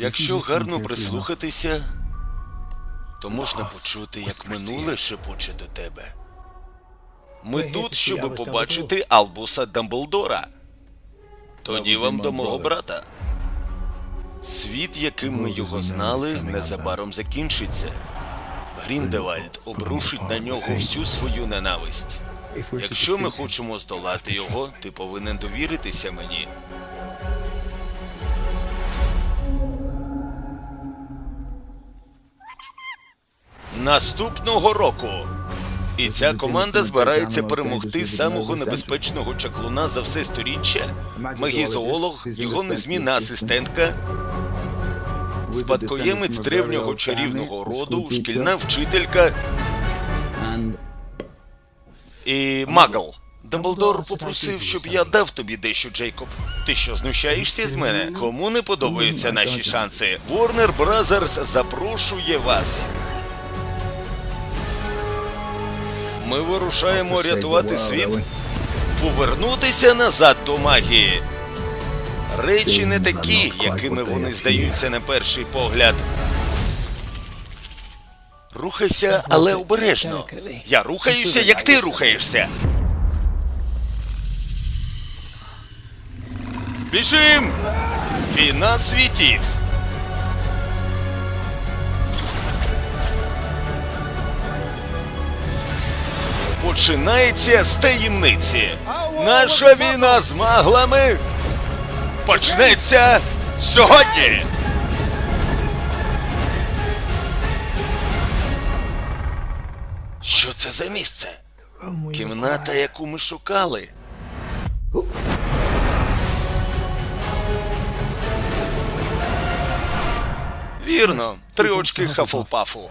Якщо гарно прислухатися, то можна почути, як минуле шепоче до тебе. Ми тут, щоб побачити Албуса Дамблдора. Тоді вам до мого брата. Світ, яким ми його знали, незабаром закінчиться. Гріндевальд обрушить на нього всю свою ненависть. Якщо ми хочемо здолати його, ти повинен довіритися мені. Наступного року. І ця команда збирається перемогти самого небезпечного чаклуна за все сторіччя, магізоолог, його незмінна асистентка, спадкоємець древнього чарівного роду, шкільна вчителька і магл. Дамблдор попросив, щоб я дав тобі дещо, Джейкоб. Ти що, знущаєшся з мене? Кому не подобаються наші шанси? Warner Brothers запрошує вас. Ми вирушаємо рятувати світ, повернутися назад до магії. Речі не такі, якими вони здаються на перший погляд. Рухайся, але обережно. Я рухаюся, як ти рухаєшся. Біжим! Війна світів! Починається з таємниці. Наша війна з маглами почнеться сьогодні. Що це за місце? Кімната, яку ми шукали. Вірно, три очки Хафлпафу.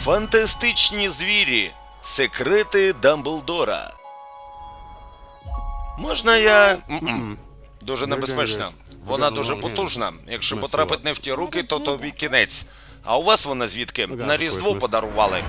Фантастичні звірі. Секрети Дамблдора. Можна я. М-м. Дуже небезпечно. Вона дуже потужна. Якщо потрапить не в ті руки, то тобі кінець. А у вас вона звідки? На Різдво подарували.